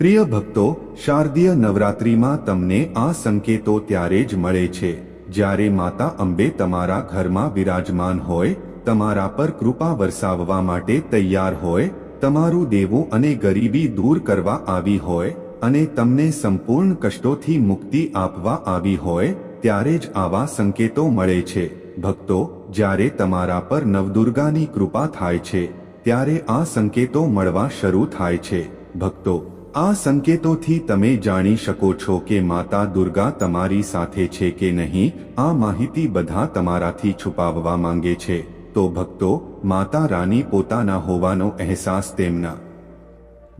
પ્રિય ભક્તો, શારદીય નવરાત્રિમાં તમને આ સંકેતો ત્યારે જ મળે છે. જ્યારે માતા અંબે તમારા ઘરમાં વિરાજમાન હોય, તમારા પર કૃપા વરસાવવા માટે તૈયાર હોય, તમારું દેવું અને ગરીબી દૂર કરવા આવી હોય, અને તમને સંપૂર્ણ કષ્ટોથી મુક્તિ આપવા આવી હોય, ત્યારે જ આવા સંકેતો મળે છે. ભક્તો, જ્યારે તમારા પર નવદુર્ગાની કૃપા થાય છે, ત્યારે આ સંકેતો મળવા શરૂ થાય છે. ભક્તો આ સંકેતોથી તમે જાણી શકો છો કે માતા દુર્ગા તમારી સાથે છે કે નહીં? આ માહિતી બધા તમારાથી છુપાવવા માંગે છે. તો ભક્તો, માતા રાની પોતાના હોવાનો અહેસાસ તેમના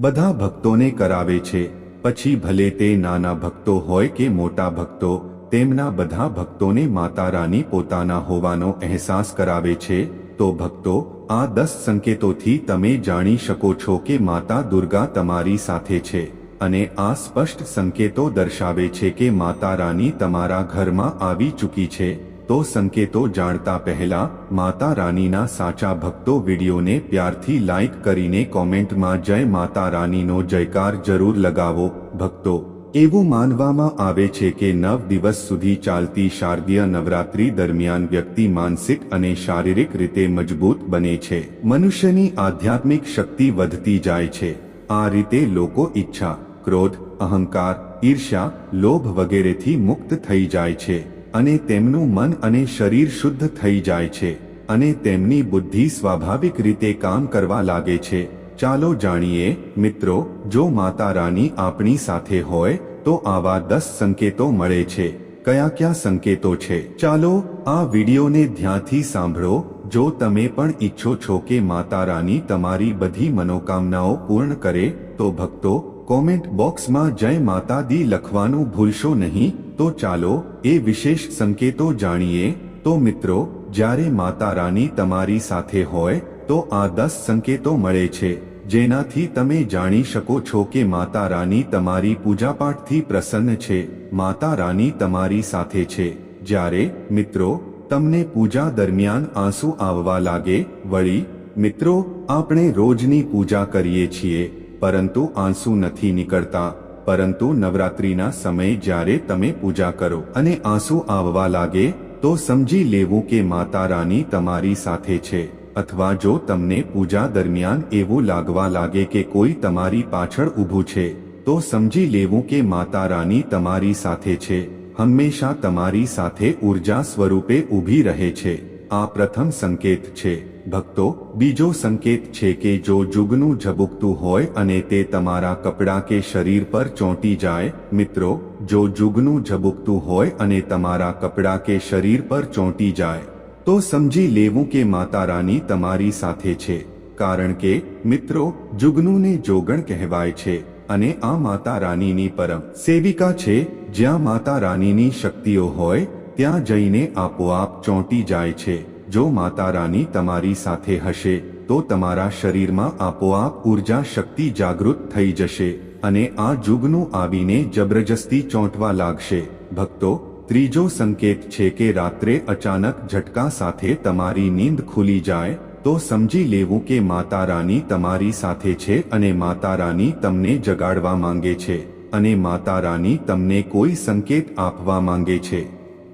બધા ભક્તોને કરાવે છે. પછી ભલે તે નાના ભક્તો હોય કે મોટા ભક્તો, તેમના બધા ભક્તોને માતા રાની પોતાના હોવાનો અહેસાસ કરાવે છે. તો ભક્તો આ દસ સંકેતોથી તમે જાણી શકો છો કે માતા દુર્ગા તમારી સાથે છે અને આ સ્પષ્ટ સંકેતો દર્શાવે છે કે માતા રાની તમારા ઘરમાં આવી ચૂકી છે. તો સંકેતો જાણતા પહેલા માતા રાનીના સાચા ભક્તો વિડીયોને પ્યારથી લાઈક કરીને કોમેન્ટમાં જય માતા રાનીનો જયકાર જરૂર લગાવો. ભક્તો એવું માનવામાં આવે છે કે નવ દિવસ સુધી ચાલતી શારદીય નવરાત્રી દરમિયાન વ્યક્તિ માનસિક અને શારીરિક રીતે મજબૂત બને છે. મનુષ્યની આધ્યાત્મિક શક્તિ વધતી જાય છે. આ રીતે લોકો ઈચ્છા, ક્રોધ, અહંકાર, ઈર્ષ્યા, લોભ વગેરેથી મુક્ત થઈ જાય છે અને તેમનું મન અને શરીર શુદ્ધ થઈ જાય છે અને તેમની બુદ્ધિ સ્વાભાવિક રીતે કામ કરવા લાગે છે. ચાલો જાણીએ, મિત્રો, જો માતા રાની આપણી સાથે હોય, તો આવા દસ સંકેતો મળે છે. કયા કયા સંકેતો છે? ચાલો આ વિડીયોને ધ્યાનથી સાંભળો. જો તમે પણ ઈચ્છો છો કે માતા રાની તમારી બધી મનોકામનાઓ પૂર્ણ કરે, તો ભક્તો, કોમેન્ટ બોક્સમાં જય માતા દી લખવાનું ભૂલશો નહીં. તો ચાલો, એ વિશેષ સંકેતો જાણીએ. તો મિત્રો, જ્યારે માતા રાની તમારી સાથે હોય, તો આ દસ સંકેતો મળે છે. જેનાથી તમે જાણી શકો છો કે માતા રાની તમારી પૂજાપાઠથી પ્રસન્ન છે. માતા રાની તમારી સાથે છે. જ્યારે, મિત્રો, તમને પૂજા દરમિયાન આંસુ આવવા લાગે, વળી, મિત્રો, આપણે રોજની પૂજા કરીએ છીએ, પરંતુ આંસુ નથી નીકળતા, પરંતુ નવરાત્રિના સમયે જ્યારે તમે પૂજા કરો અને આંસુ આવવા લાગે, તો સમજી લેવું કે માતા રાની તમારી સાથે છે. અથવા જો તમને પૂજા દરમિયાન એવું લાગવા લાગે કે કોઈ તમારી પાછળ ઊભું છે, તો સમજી લેવું કે માતા રાની તમારી સાથે છે. હંમેશા તમારી સાથે ઊર્જા સ્વરૂપે ઊભી રહે છે. આ પ્રથમ સંકેત છે. ભક્તો, બીજો સંકેત છે કે જો જુગનું ઝબુકતું હોય અને તે તમારા કપડાં કે શરીર પર ચોંટી જાય, મિત્રો, જો જુગનું ઝબુકતું હોય અને તમારા કપડાં કે શરીર પર ચોંટી જાય તો સમજી લેવું કે માતા રાની તમારી સાથે છે, કારણ કે મિત્રો, જુગનુંને જોગણ કહેવાય છે અને આ માતા રાનીની પરમ સેવિકા છે. જ્યાં માતા રાનીની શક્તિઓ હોય, ત્યાં જઈને આપોઆપ ચોંટી જાય છે. જો માતા રાની તમારી સાથે હશે, તો તમારા શરીરમાં આપોઆપ ઊર્જા શક્તિ જાગૃત થઈ જશે અને આ જુગનું આવીને જબરજસ્તી ચોંટવા લાગશે. ભક્તો ત્રીજો સંકેત છે કે રાત્રે અચાનક ઝટકા સાથે તમારી નીંદ ખુલી જાય, તો સમજી લેવું કે માતા રાની તમારી સાથે છે અને માતા રાની તમને જગાડવા માંગે છે, અને માતા રાની તમને કોઈ સંકેત આપવા માંગે છે.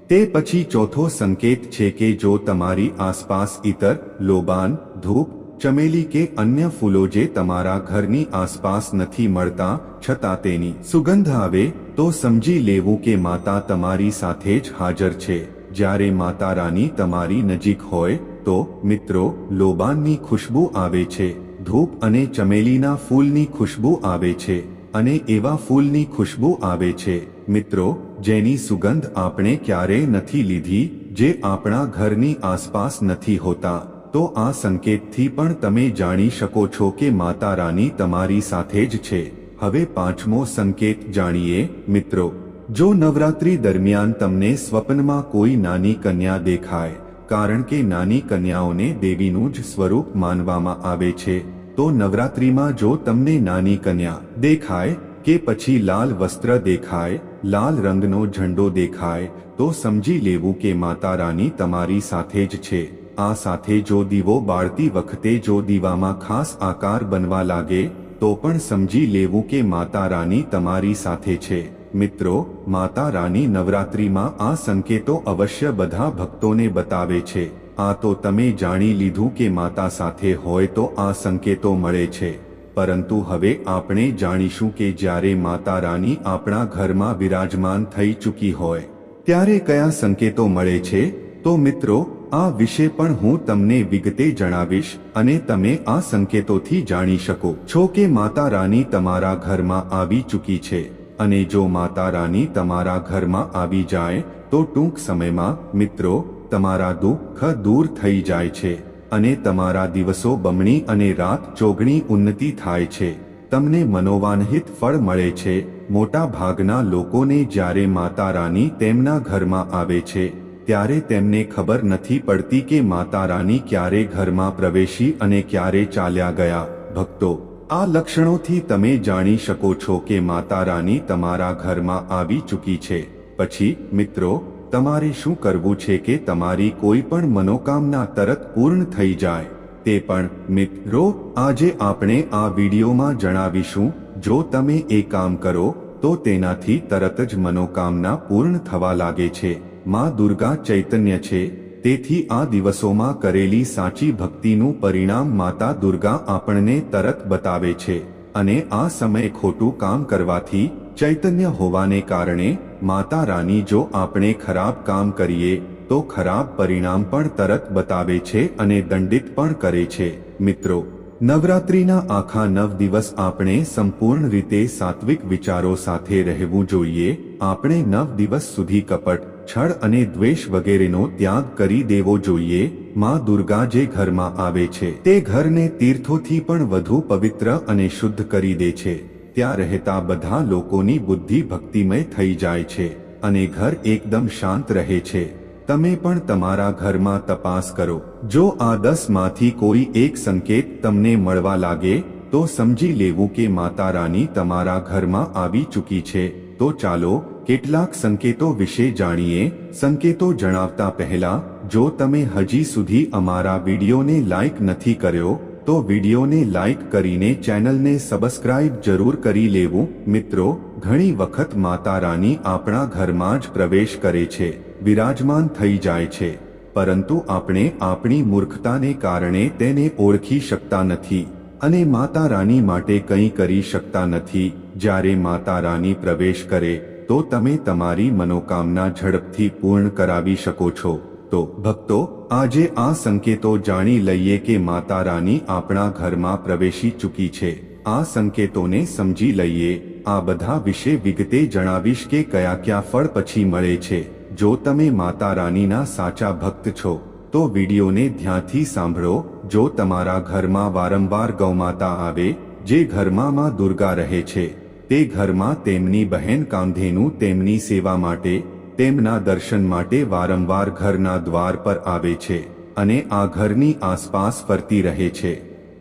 તે પછી ચોથો સંકેત છે કે જો તમારી આસપાસ ઇતર લોબાન, ધૂપ, ચમેલી કે અન્ય ફૂલો જે તમારા ઘરની આસપાસ નથી મળતા, છતાં તેની સુગંધ આવે તો સમજી લેવું કે માતા તમારી સાથે જ હાજર છે. જ્યારે માતા રાની તમારી નજીક હોય, તો, મિત્રો, લોબાનની ખુશ્બુ આવે છે. ધૂપ અને ચમેલીના ફૂલની ખુશ્બુ આવે છે. અને એવા ફૂલની ખુશ્બુ આવે છે. મિત્રો, જેની સુગંધ આપણે ક્યારેય નથી લીધી, જે આપણા ઘરની આસપાસ નથી હોતા. તો આ સંકેતથી પણ તમે જાણી શકો છો કે માતા રાની તમારી સાથે જ છે. હવે પાંચમો સંકેત જાણીએ, મિત્રો. જો નવરાત્રી દરમિયાન તમને સ્વપ્નમાં કોઈ નાની કન્યા દેખાય, કારણ કે નાની કન્યાઓને દેવીનું જ સ્વરૂપ માનવામાં આવે છે, તો નવરાત્રીમાં જો તમને નાની કન્યા દેખાય કે પછી લાલ વસ્ત્ર દેખાય, લાલ રંગનો ઝંડો દેખાય, તો સમજી લેવું કે માતા રાની તમારી સાથે જ છે. આ સાથે જો દીવો બાળતી વખતે જો દીવામાં ખાસ આકાર બનવા લાગે તો પણ સમજી લેવું કે માતા રાની તમારી સાથે છે. મિત્રો, માતા રાની નવરાત્રિમાં આ સંકેતો અવશ્ય બધા ભક્તોને બતાવે છે. આ તો તમે જાણી લીધું કે માતા સાથે હોય તો આ સંકેતો મળે છે. પરંતુ હવે આપણે જાણીશું કે જ્યારે માતા રાની આપણા ઘરમાં વિરાજમાન થઈ ચૂકી હોય, ત્યારે કયા સંકેતો મળે છે? તો મિત્રો, આ વિશે પણ હું તમને વિગતે જણાવીશ અને તમે આ સંકેતોથી જાણી શકો છો કે માતા રાની તમારા ઘરમાં આવી ચૂકી છે. અને જો માતા રાની તમારા ઘરમાં આવી જાય, તો ટૂંક સમયમાં, મિત્રો, તમારા દુઃખ દૂર થઈ જાય છે. અને તમારા દિવસો બમણી અને રાત ચોગણી ઉન્નતિ થાય છે. તમને મનોવાનહિત ફળ મળે છે. મોટા ભાગના લોકોને જ્યારે માતા રાની તેમના ઘરમાં આવે છે ત્યારે તેમને ખબર નથી પડતી કે માતા રાની ક્યારે ઘરમાં પ્રવેશી અને ક્યારે ચાલ્યા ગયા. ભક્તો, આ લક્ષણોથી તમે જાણી શકો છો કે માતા રાની તમારા ઘરમાં આવી ચૂકી છે. પછી, મિત્રો, તમારે શું કરવું છે કે તમારી કોઈ પણ મનોકામના તરત પૂર્ણ થઈ જાય. તે પણ, મિત્રો, આજે આપણે આ વિડીયોમાં જણાવીશું. જો તમે એ કામ કરો, તો તેનાથી તરત જ મનોકામના પૂર્ણ થવા લાગે છે. માં દુર્ગા ચૈતન્ય છે, તેથી આ દિવસોમાં કરેલી સાચી ભક્તિનું પરિણામ માતા દુર્ગા આપણને તરત બતાવે છે અને આ સમયે ખોટું કામ કરવાથી ચૈતન્ય હોવાને કારણે માતા રાની જો આપણે ખરાબ કામ કરીએ, તો ખરાબ પરિણામ પણ તરત બતાવે છે અને દંડિત પણ કરે છે. મિત્રો, નવરાત્રિના આખા નવ દિવસ આપણે સંપૂર્ણ રીતે સાત્વિક વિચારો સાથે રહેવું જોઈએ. આપણે નવ દિવસ સુધી કપટ છળ અને દ્વેષ વગેરેનો ત્યાગ કરી દેવો જોઈએ. માં દુર્ગા જે ઘરમાં આવે છે, તે ઘરને તીર્થોથી પણ વધુ પવિત્ર અને શુદ્ધ કરી દે છે. ત્યાં રહેતા બધા લોકોની બુદ્ધિ ભક્તિમય થઈ જાય છે અને ઘર એકદમ શાંત રહે છે. તમે પણ તમારા ઘરમાં તપાસ કરો. જો આ દસમાંથી કોઈ એક સંકેત તમને મળવા લાગે, તો સમજી લેવું કે માતા રાની તમારા ઘરમાં આવી ચૂકી છે. તો ચાલો કેટલાક સંકેતો વિશે જાણીએ, સંકેતો જણાવતા પહેલા, જો તમે હજી સુધી અમારા વિડીયોને લાઇક નથી કર્યો, તો વિડીયોને લાઇક કરીને ચેનલને સબસ્ક્રાઇબ જરૂર કરી લેવું. મિત્રો, ઘણી વખત માતા રાની આપણા ઘરમાં જ પ્રવેશ કરે છે વિરાજમાન થઈ જાય છે, પરંતુ આપણે આપણી મૂર્ખતાને કારણે તેને ઓળખી શકતા નથી અને માતા રાની માટે કંઈ કરી શકતા નથી. જ્યારે માતા રાની પ્રવેશ કરે તો તમે તમારી મનોકામના ઝડપથી પૂર્ણ કરાવી શકો છો. તો, ભક્તો, આજે આ સંકેતો જાણી લઈએ કે માતા રાની આપણા ઘરમાં પ્રવેશી ચૂકી છે. આ સંકેતોને સમજી લઈએ. આ બધા વિશે વિગતે જણાવીશ કે કયા કયા ફળ પછી મળે છે. જો તમે માતા રાનીના સાચા ભક્ત છો, તો વિડીયોને ધ્યાનથી સાંભળો. જો તમારા ઘરમાં વારંવાર ગૌમાતા આવે, જે ઘરમાં દુર્ગા રહે છે તે ઘરમાં તેમની બહેન કાંધેનું તેમની સેવા માટે, તેમના દર્શન માટે વારંવાર ઘરના દ્વાર પર આવે છે અને આ ઘરની આસપાસ ફરતી રહે છે.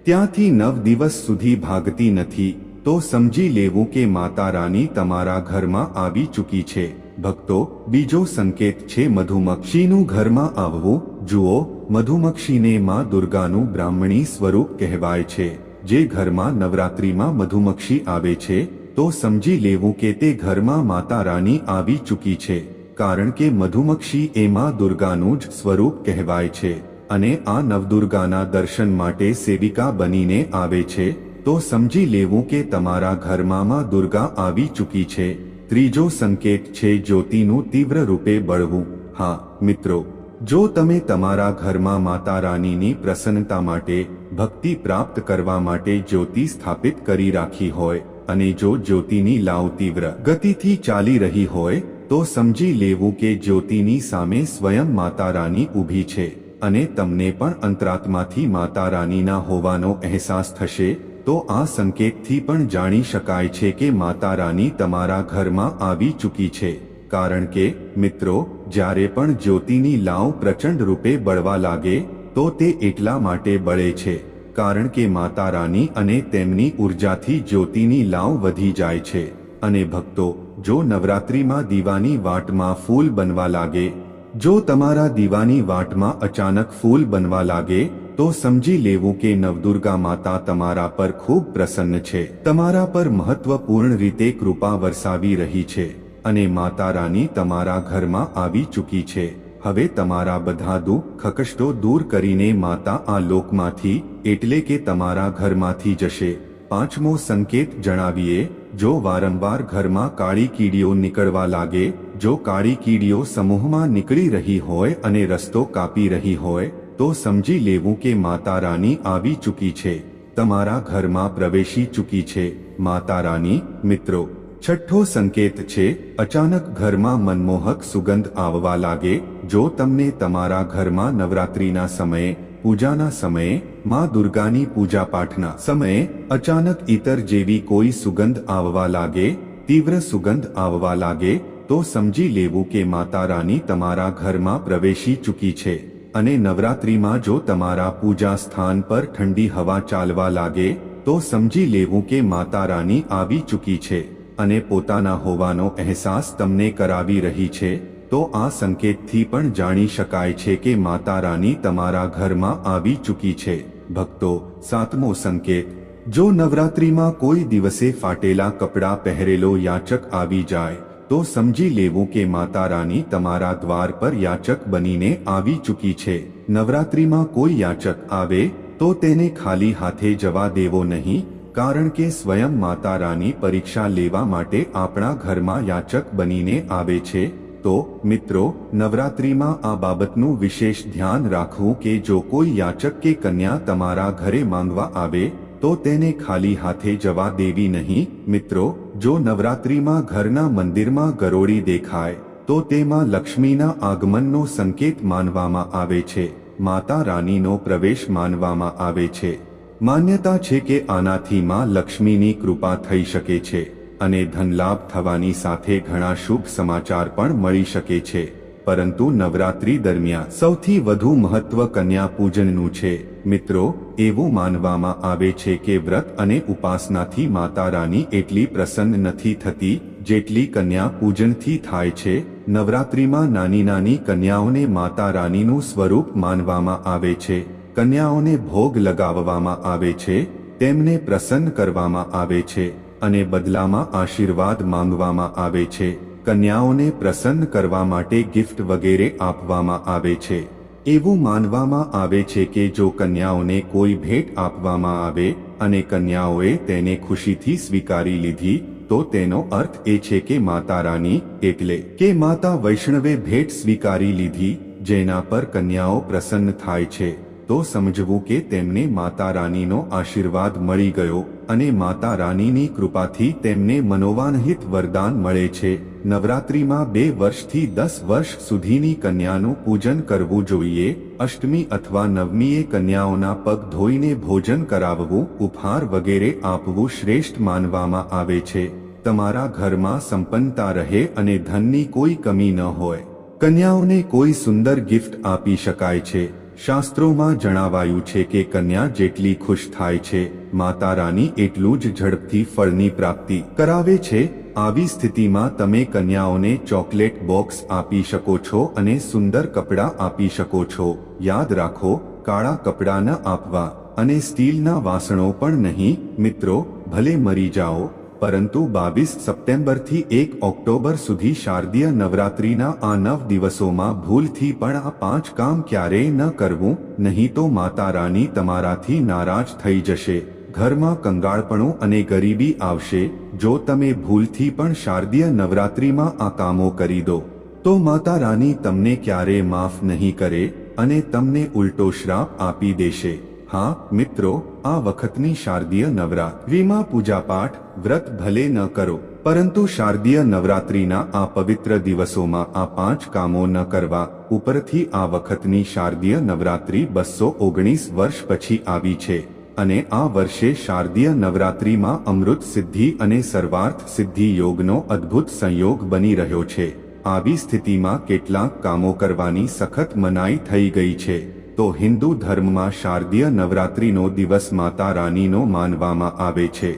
ત્યાંથી નવ દિવસ સુધી ભાગતી નથી, તો સમજી લેવું કે માતા રાની તમારા ઘરમાં આવી ચૂકી છે. ભક્તો, બીજો સંકેત છે મધુમક્ષીનું ઘરમાં આવવું. જુઓ, મધુમક્ષીને માં દુર્ગાનું બ્રાહ્મણી સ્વરૂપ કહેવાય છે, જે ઘરમાં નવરાત્રિમાં મધુમક્ષી આવે છે. તો સમજી લેવું કે તે ઘરમાં માતા રાની આવી ચૂકી છે, કારણ કે મધુમક્ષી એ માં દુર્ગાનું જ સ્વરૂપ કહેવાય છે અને આ નવદુર્ગાના દર્શન માટે સેવિકા બનીને આવે છે, તો સમજી લેવું કે તમારા ઘરમાં માં દુર્ગા આવી ચૂકી છે. ત્રીજો સંકેત છે જ્યોતિનું તીવ્ર રૂપે બળવું. હા, મિત્રો, જો તમે તમારા ઘરમાં માતા રાનીની પ્રસન્નતા માટે ભક્તિ પ્રાપ્ત કરવા માટે જ્યોતિ સ્થાપિત કરી રાખી હોય અને જો જ્યોતિની લાવ તીવ્ર ગતિથી ચાલી રહી હોય, તો સમજી લેવું કે જ્યોતિની સામે સ્વયં માતા રાની ઊભી છે અને તમને પણ અંતરાત્માથી માતા રાનીના હોવાનો અહેસાસ થશે, તો આ સંકેતથી પણ જાણી શકાય છે કે માતા રાની તમારા ઘરમાં આવી ચૂકી છે. કારણ કે, મિત્રો, જ્યારે પણ જ્યોતિની લાવ પ્રચંડ રૂપે બળવા લાગે, તો તે એટલા માટે બળે છે. કારણ કે માતા રાની અને તેમની ઉર્જાથી જ્યોતિની લાવ વધી જાય છે. અને ભક્તો, જો નવરાત્રિમાં દીવાની વાટમાં ફૂલ બનવા લાગે, જો તમારા દીવાની વાટમાં અચાનક ફૂલ બનવા લાગે, તો સમજી લેવું કે નવદુર્ગા માતા તમારા પર ખૂબ પ્રસન્ન છે. તમારા પર મહત્વપૂર્ણ રીતે કૃપા વરસાવી રહી છે અને માતા રાની તમારા ઘરમાં આવી ચૂકી છે. હવે તમારા બધા દુઃખ કષ્ટો દૂર કરીને માતા આ લોકમાંથી, એટલે કે તમારા ઘરમાંથી જશે. પાંચમો સંકેત જણાવીએ, જો વારંવાર ઘરમાં કાળી કીડીઓ નીકળવા લાગે, જો કાળી કીડીઓ સમૂહમાં નીકળી રહી હોય અને રસ્તો કાપી રહી હોય, તો સમજી લેવું કે માતા રાની આવી ચૂકી છે. તમારા ઘરમાં પ્રવેશી ચૂકી છે. માતા રાની મિત્રો, છઠ્ઠો સંકેત છે, અચાનક ઘરમાં મનમોહક સુગંધ આવવા લાગે જો તમને તમારા ઘરમાં નવરાત્રિના સમયે, પૂજાના સમયે, માં દુર્ગાની પૂજા પાઠના સમયે અચાનક ઈતર જેવી કોઈ સુગંધ આવવા લાગે, તીવ્ર સુગંધ આવવા લાગે, તો સમજી લેવું કે માતા રાની તમારા ઘરમાં પ્રવેશી ચૂકી છે. અને નવરાત્રિમાં જો તમારા પૂજા સ્થાન પર ઠંડી હવા ચાલવા લાગે, તો સમજી લેવું કે માતા રાની આવી ચૂકી છે. અને પોતાના હોવાનો અહેસાસ તમને કરાવી રહી છે. તો આ સંકેતથી પણ જાણી શકાય છે કે માતા રાની તમારા ઘરમાં આવી ચૂકી છે. ભક્તો, સાતમો સંકેત. જો નવરાત્રિમાં કોઈ દિવસે ફાટેલા કપડાં પહેરેલો યાચક આવી જાય, તો સમજી લેવું કે માતા રાની તમારા દ્વાર પર યાચક બનીને આવી ચૂકી છે. નવરાત્રિમાં કોઈ યાચક આવે, તો તેને ખાલી હાથે જવા દેવો નહીં, કારણ કે સ્વયં માતા રાની પરીક્ષા લેવા માટે આપણા ઘરમાં યાચક બનીને આવે છે તો, મિત્રો, નવરાત્રિમાં આ બાબતનું વિશેષ ધ્યાન રાખવું કે જો કોઈ યાચક કે કન્યા તમારા ઘરે માંગવા આવે, તો તેને ખાલી હાથે જવા દેવી નહીં. મિત્રો, જો નવરાત્રિમાં ઘરના મંદિરમાં ગરોળી દેખાય, તો તેમાં લક્ષ્મીના આગમનનો સંકેત માનવામાં આવે છે. માતા રાનીનો પ્રવેશ માનવામાં આવે છે. માન્યતા છે કે આનાથી માં લક્ષ્મીની કૃપા થઈ શકે છે. અને ધનલાભ થવાની સાથે ઘણા શુભ સમાચાર પણ મળી શકે છે. પરંતુ નવરાત્રી દરમિયાન સૌથી વધુ મહત્વ કન્યા પૂજનનું છે. મિત્રો, એવું માનવામાં આવે છે કે વ્રત અને ઉપાસનાથી માતા રાની એટલી પ્રસન્ન નથી થતી જેટલી કન્યા પૂજનથી થાય છે. નવરાત્રીમાં નાની નાની કન્યાઓને માતા રાનીનું સ્વરૂપ માનવામાં આવે છે. કન્યાઓને ભોગ લગાવવામાં આવે છે. તેમને પ્રસન્ન કરવામાં આવે છે. અને બદલામાં આશીર્વાદ માંગવામાં આવે છે. કન્યાઓને પ્રસન્ન કરવા માટે ગિફ્ટ વગેરે આપવામાં આવે છે. એવું માનવામાં આવે છે કે જો કન્યાઓને કોઈ ભેટ આપવામાં આવે અને કન્યાઓએ તેને ખુશીથી સ્વીકારી લીધી, તો તેનો અર્થ એ છે કે માતા રાની એટલે કે માતા વૈષ્ણવે ભેટ સ્વીકારી લીધી, જેના પર કન્યાઓ પ્રસન્ન થાય છે. તો સમજવું કે તેમને માતા રાનીનો આશીર્વાદ મળી ગયો. અને માતા રાનીની કૃપાથી તેમને મનોવાનહિત વરદાન મળે છે. નવરાત્રિમાં બે વર્ષથી દસ વર્ષ સુધીની કન્યાનું પૂજન કરવું જોઈએ. અષ્ટમી અથવા નવમીએ કન્યાઓના પગ ધોઈને ભોજન કરાવવું, ઉપહાર વગેરે આપવું શ્રેષ્ઠ માનવામાં આવે છે. તમારા ઘરમાં સંપન્નતા રહે અને ધનની કોઈ કમી ન હોય. કન્યાઓને કોઈ સુંદર ગિફ્ટ આપી શકાય છે. શાસ્ત્રોમાં જણાવાયું છે કે કન્યા જેટલી ખુશ થાય છે, માતા રાની એટલું જ ઝડપથી ફળની પ્રાપ્તિ કરાવે છે. આવી સ્થિતિમાં તમે કન્યાઓને ચોકલેટ બોક્સ આપી શકો છો અને સુંદર કપડાં આપી શકો છો. યાદ રાખો, કાળા કપડાં ન આપવા અને સ્ટીલના વાસણો પણ નહીં. મિત્રો, ભલે મરી જાઓ પરંતુ બાવીસ સપ્ટેમ્બરથી એક ઓક્ટોબર સુધી શારદીય નવરાત્રીના આ નવ દિવસોમાં ભૂલથી પણ આ પાંચ કામ ક્યારેય ન કરવું, નહીં તો માતા રાની તમારાથી નારાજ થઈ જશે. ઘરમાં કંગાળપણું અને ગરીબી આવશે, જો તમે ભૂલથી પણ શારદીય નવરાત્રીમાં આ કામો કરી દો. તો માતા રાની તમને ક્યારેય માફ નહીં કરે અને તમને ઉલટો શ્રાપ આપી દેશે. હા, મિત્રો આ વખતની શારદીય નવરાત્રિમાં પૂજાપાઠ વ્રત ભલે ન કરો, પરંતુ શારદીય નવરાત્રિના આ પવિત્ર દિવસોમાં આ પાંચ કામો ન કરવા, ઉપરથી આ વખતની શારદીય નવરાત્રિ બસો ઓગણીસ વર્ષ પછી આવી છે. અને આ વર્ષે શારદીય નવરાત્રિમાં અમૃત સિદ્ધિ અને સર્વાર્થ સિદ્ધિ યોગનો અદ્ભુત સંયોગ બની રહ્યો છે. આવી સ્થિતિમાં કેટલાક કામો કરવાની સખત મનાઈ થઈ ગઈ છે. તો હિન્દુ ધર્મમાં શારદીય નવરાત્રિનો દિવસ માતા રાનીનો માનવામાં આવે છે.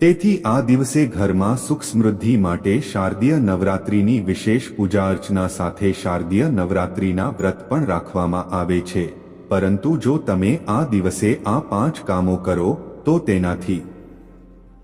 તેથી આ દિવસે ઘરમાં સુખ સમૃદ્ધિ માટે શારદીય નવરાત્રિની વિશેષ પૂજા અર્ચના સાથે શારદીય નવરાત્રિના વ્રત પણ રાખવામાં આવે છે. પરંતુ જો તમે આ દિવસે આ પાંચ કામો કરો, તો તેનાથી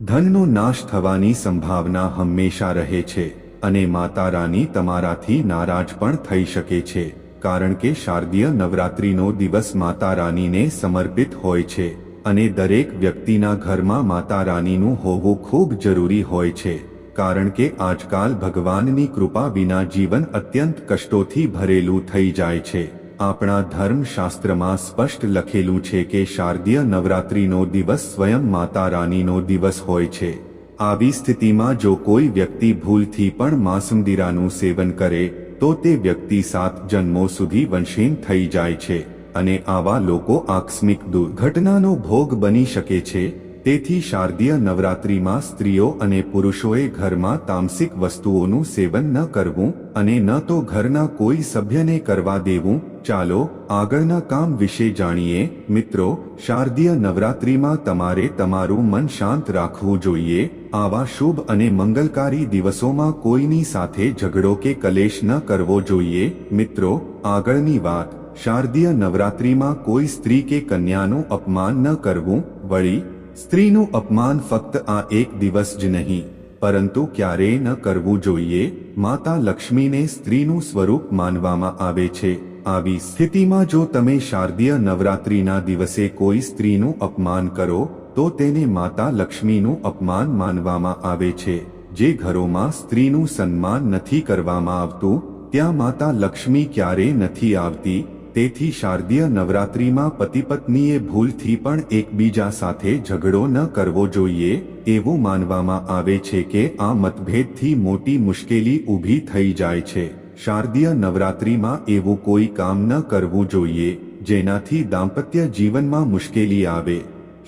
ધનનો નાશ થવાની સંભાવના હંમેશા રહે છે અને માતા રાની તમારાથી નારાજ પણ થઈ શકે છે. કારણ કે શારદીય નવરાત્રિનો દિવસ માતા રાનીને સમર્પિત હોય છે અને દરેક વ્યક્તિના ઘરમાં માતા રાનીનું હોવું ખૂબ જરૂરી હોય છે, કારણ કે આજકાલ ભગવાનની કૃપા વિના જીવન અત્યંત કષ્ટોથી ભરેલું થઈ જાય છે. આપણા ધર્મશાસ્ત્રમાં સ્પષ્ટ લખેલું છે કે શારદીય નવરાત્રિનો દિવસ સ્વયં માતા રાનીનો દિવસ હોય છે. આવી સ્થિતિમાં જો કોઈ વ્યક્તિ ભૂલથી પણ માસુમદીરાનું સેવન કરે, તો તે વ્યક્તિ સાત જન્મો સુધી વંશીન થઈ જાય છે અને આવા લોકો આકસ્મિક દુર્ઘટનાનો ભોગ બની શકે છે. તેથી શારદીય નવરાત્રિમાં સ્ત્રીઓ અને પુરુષોએ ઘરમાં તામસિક વસ્તુઓનું સેવન ન કરવું અને ન તો ઘરના કોઈ સભ્યને કરવા દેવું. ચાલો, આગળના કામ વિશે જાણીએ. મિત્રો, શારદીય નવરાત્રિમાં તમારે તમારું મન શાંત રાખવું જોઈએ. આવા શુભ અને મંગલકારી દિવસોમાં કોઈની સાથે ઝઘડો કે કલેશ ન કરવો જોઈએ. મિત્રો, આગળની વાત. શારદીય નવરાત્રિમાં કોઈ સ્ત્રી કે કન્યાનું અપમાન ન કરવું. વળી સ્ત્રીનું અપમાન ફક્ત આ એક દિવસ જ નહીં, પરંતુ ક્યારેય ન કરવું જોઈએ, માતા લક્ષ્મીને સ્ત્રીનું સ્વરૂપ માનવામાં આવે છે. આવી સ્થિતિમાં જો તમે શારદીય નવરાત્રિના દિવસે કોઈ સ્ત્રીનું અપમાન કરો, તો તેને માતા લક્ષ્મીનું અપમાન માનવામાં આવે છે. જે ઘરોમાં સ્ત્રીનું સન્માન નથી કરવામાં આવતું, ત્યાં માતા લક્ષ્મી ક્યારેય નથી આવતી તેથી શારદીય નવરાત્રિમાં પતિ પત્નીએ ભૂલથી પણ એકબીજા સાથે ઝઘડો ન કરવો જોઈએ, એવું માનવામાં આવે છે કે આ મતભેદથી મોટી મુશ્કેલી ઊભી થઈ જાય છે. શારદીય નવરાત્રિમાં એવું કોઈ કામ ન કરવું જોઈએ, જેનાથી દાંપત્ય જીવનમાં મુશ્કેલી આવે.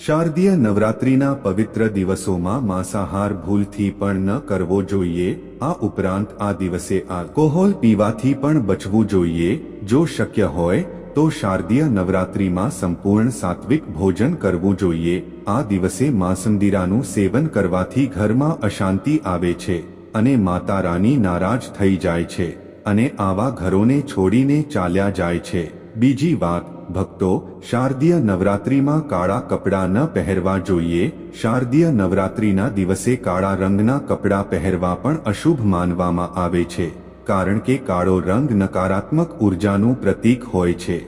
શારદીય નવરાત્રિના પવિત્ર દિવસોમાં માંસાહાર ભૂલથી પણ ન કરવો જોઈએ. આ ઉપરાંત આ દિવસે આલ્કોહોલ પીવાથી પણ બચવું જોઈએ. જો શક્ય હોય, તો શારદીય નવરાત્રિમાં સંપૂર્ણ સાત્વિક ભોજન કરવું જોઈએ. આ દિવસે માંસંદીરાનું સેવન કરવાથી ઘરમાં અશાંતિ આવે છે અને માતા રાની નારાજ થઈ જાય છે અને આવા ઘરોને છોડીને ચાલ્યા જાય છે. બીજી વાત ભક્તો, શારદીય નવરાત્રિમાં કાળા કપડાં ન પહેરવા જોઈએ. શારદીય નવરાત્રિના દિવસે કાળા રંગના કપડાં પહેરવા પણ અશુભ માનવામાં આવે છે, કારણ કે કાળો રંગ નકારાત્મક ઉર્જાનું પ્રતીક હોય છે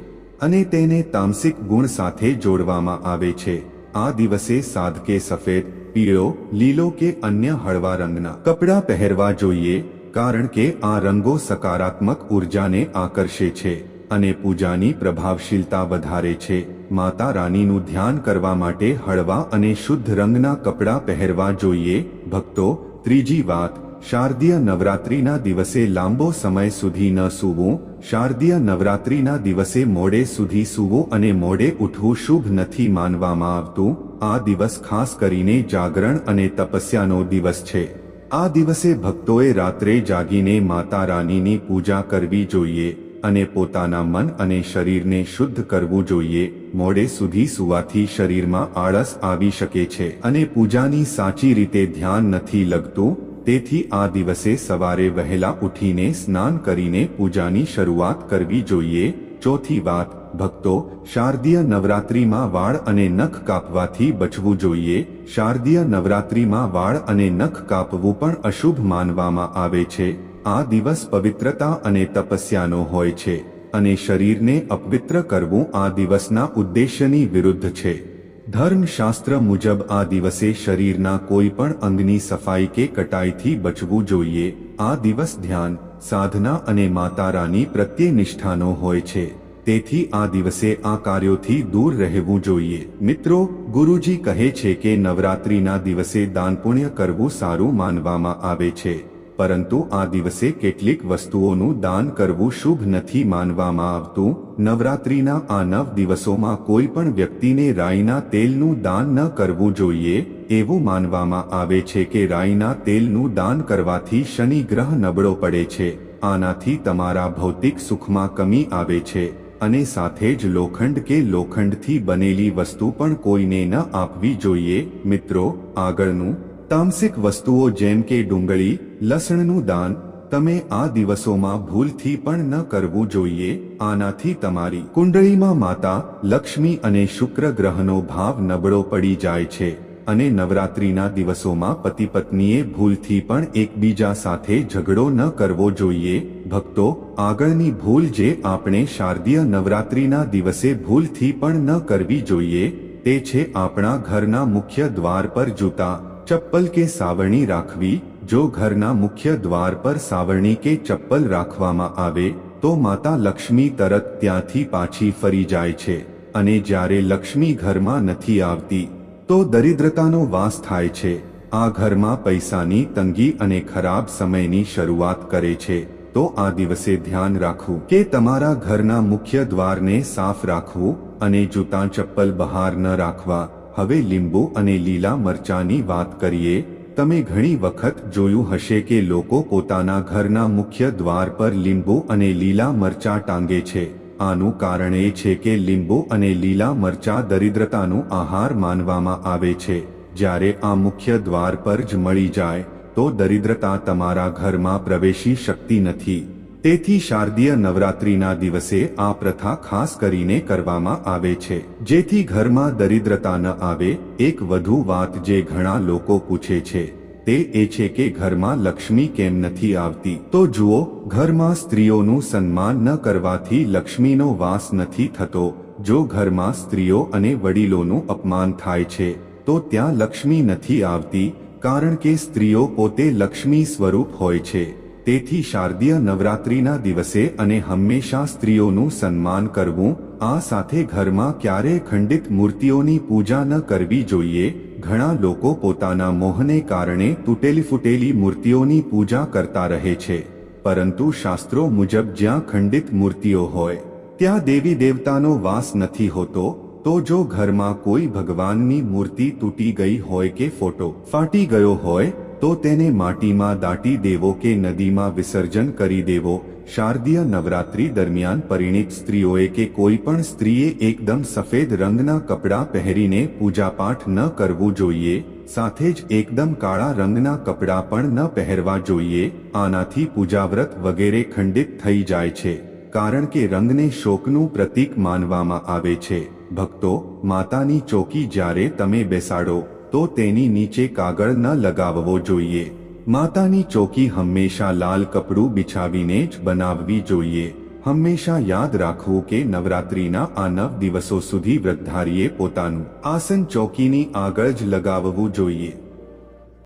અને તેને તામસિક ગુણ સાથે જોડવામાં આવે છે. આ દિવસે સાધકે સફેદ, પીળો, લીલો કે અન્ય હળવા રંગના કપડાં પહેરવા જોઈએ, કારણ કે આ રંગો સકારાત્મક ઉર્જાને આકર્ષે છે. અને પૂજાની પ્રભાવશીલતા વધારે છે. માતા રાનીનું ધ્યાન કરવા માટે હળવા અને શુદ્ધ રંગના કપડાં પહેરવા જોઈએ. ભક્તો, ત્રીજી વાત, શારદીય નવરાત્રિના દિવસે લાંબો સમય સુધી ન સૂવું. શારદીય નવરાત્રિના દિવસે મોડે સુધી સૂવું અને મોડે ઉઠવું શુભ નથી માનવામાં આવતું. આ દિવસ ખાસ કરીને જાગરણ અને તપસ્યાનો દિવસ છે. આ દિવસે ભક્તોએ રાત્રે જાગીને માતા રાનીની પૂજા કરવી જોઈએ. અને પોતાના મન અને શરીરને શુદ્ધ કરવું જોઈએ. મોડે સુધી સુવાથી શરીરમાં આળસ આવી શકે છે અને પૂજાની સાચી રીતે ધ્યાન નથી લગતું. તેથી આ દિવસે સવારે વહેલા ઉઠીને સ્નાન કરીને પૂજાની શરૂઆત કરવી જોઈએ. ચોથી વાત, ભક્તો, શારદીય નવરાત્રિમાં વાળ અને નખ કાપવાથી બચવું જોઈએ. શારદીય નવરાત્રિમાં વાળ અને નખ કાપવું પણ અશુભ માનવામાં આવે છે. આ દિવસ પવિત્રતા અને તપસ્યાનો હોય છે અને શરીરને અપવિત્ર કરવું આ દિવસના ઉદ્દેશ્યની વિરુદ્ધ છે. ધર્મશાસ્ત્ર મુજબ આ દિવસે શરીરના કોઈ પણ અંગની સફાઈ કે કટાઈથી બચવું જોઈએ. આ દિવસ ધ્યાન, સાધના અને માતારાની પ્રત્યે નિષ્ઠાનો હોય છે. તેથી આ દિવસે આ કાર્યોથી દૂર રહેવું જોઈએ. મિત્રો, ગુરુજી કહે છે કે નવરાત્રિના દિવસે દાન પુણ્ય કરવું સારું માનવામાં આવે છે. પરંતુ આ દિવસે કેટલીક વસ્તુઓનું દાન કરવું શુભ નથી માનવામાં આવતું. નવરાત્રિના આ નવ દિવસોમાં કોઈ પણ વ્યક્તિને રાઈના તેલનું દાન ન કરવું જોઈએ, એવું માનવામાં આવે છે કે રાઈના તેલનું દાન કરવાથી શનિ ગ્રહ નબળો પડે છે, આનાથી તમારા ભૌતિક સુખમાં કમી આવે છે, અને સાથે જ લોખંડ કે લોખંડથી બનેલી વસ્તુ પણ કોઈને ન આપવી જોઈએ. મિત્રો, આગળનું તામસિક વસ્તુઓ જેમ કે ડુંગળી, લસણનું દાન, તમે આ દિવસોમાં ભૂલથી પણ ન કરવું જોઈએ. આનાથી તમારી કુંડળીમાં માતા, લક્ષ્મી અને શુક્ર ગ્રહનો ભાવ નબળો પડી જાય છે અને નવરાત્રિના દિવસોમાં પતિ પત્નીએ ભૂલથી પણ એકબીજા સાથે ઝઘડો ન કરવો જોઈએ. ભક્તો, આગળની ભૂલ જે આપણે શારદીય નવરાત્રિના દિવસે ભૂલથી પણ ન કરવી જોઈએ, તે છે આપણા ઘરના મુખ્ય દ્વાર પર જૂતા. ચપ્પલ કે સાવરણી રાખવી જો ઘરના મુખ્ય દ્વાર પર સાવરણી કે ચપ્પલ રાખવામાં આવે તો માતા લક્ષ્મી તરત ત્યાંથી પાછી ફરી જાય છે અને જ્યારે લક્ષ્મી ઘરમાં નથી આવતી તો દરિદ્રતાનો વાસ થાય છે આ ઘરમાં પૈસાની તંગી અને ખરાબ સમયની શરૂઆત કરે છે તો આ દિવસે ધ્યાન રાખવું કે તમારા ઘરના મુખ્ય દ્વારને સાફ રાખવું અને જૂતા ચપ્પલ બહાર ન રાખવા હવે લીંબુ અને લીલા મરચાની વાત કરીએ, તમે ઘણી વખત જોયું હશે કે લોકો પોતાના ઘરના મુખ્ય દ્વાર પર લીંબુ અને લીલા મરચા ટાંગે છે. આનું કારણ એ છે કે લીંબુ અને લીલા મરચા દરિદ્રતાનું આહાર માનવામાં આવે છે. જ્યારે આ મુખ્ય દ્વાર પર જ મળી જાય, તો દરિદ્રતા તમારા ઘરમાં પ્રવેશી શકતી નથી. તેથી શારદીય નવરાત્રિના દિવસે આ પ્રથા ખાસ કરીને કરવામાં આવે છે. જેથી ઘરમાં દરિદ્રતા ન આવે, એક વધુ વાત જે ઘણા લોકો પૂછે છે, તે એ છે કે ઘરમાં લક્ષ્મી કેમ નથી આવતી? તો જુઓ, ઘરમાં સ્ત્રીઓનું સન્માન ન કરવાથી લક્ષ્મીનો વાસ નથી થતો. જો ઘરમાં સ્ત્રીઓ અને વડીલોનું અપમાન થાય છે, તો ત્યાં લક્ષ્મી નથી આવતી, કારણ કે સ્ત્રીઓ પોતે લક્ષ્મી સ્વરૂપ હોય છે. તેથી શારદીય નવરાત્રિના દિવસે અને હંમેશા સ્ત્રીઓનું સન્માન કરવું, આ સાથે ઘરમાં ક્યારેય ખંડિત મૂર્તિઓની પૂજા ન કરવી જોઈએ, ઘણા લોકો પોતાના મોહને કારણે તૂટેલી ફૂટેલી મૂર્તિઓની પૂજા કરતા રહે છે. પરંતુ શાસ્ત્રો મુજબ જ્યાં ખંડિત મૂર્તિઓ હોય, ત્યાં દેવી દેવતાનો વાસ નથી હોતો, તો જો ઘરમાં કોઈ ભગવાનની મૂર્તિ તૂટી ગઈ હોય કે ફોટો ફાટી ગયો હોય તો તેને માટીમાં દાટી દેવો કે નદીમાં વિસર્જન કરી દેવો. શારદીય નવરાત્રી દરમિયાન પરિણીત સ્ત્રીઓએ કે કોઈ પણ સ્ત્રીએ એકદમ સફેદ રંગના કપડાં પહેરીને પૂજાપાઠ ન કરવું જોઈએ, સાથે જ એકદમ કાળા રંગના કપડાં પણ ન પહેરવા જોઈએ, આનાથી પૂજાવ્રત વગેરે ખંડિત થઈ જાય છે, કારણ કે રંગને શોકનું પ્રતીક માનવામાં આવે છે. ભક્તો, માતાની ચોકી જ્યારે તમે બેસાડો તો તેની નીચે કાગળ ન લગાવવો જોઈએ. માતાની ચોકી હંમેશા લાલ કપડું બિછાવીને જ બનાવવી જોઈએ. હંમેશા યાદ રાખવું કે નવરાત્રીના આ નવ દિવસો સુધી વ્રતધારીએ પોતાનું આસન ચોકીની આગળ જ લગાવવું જોઈએ.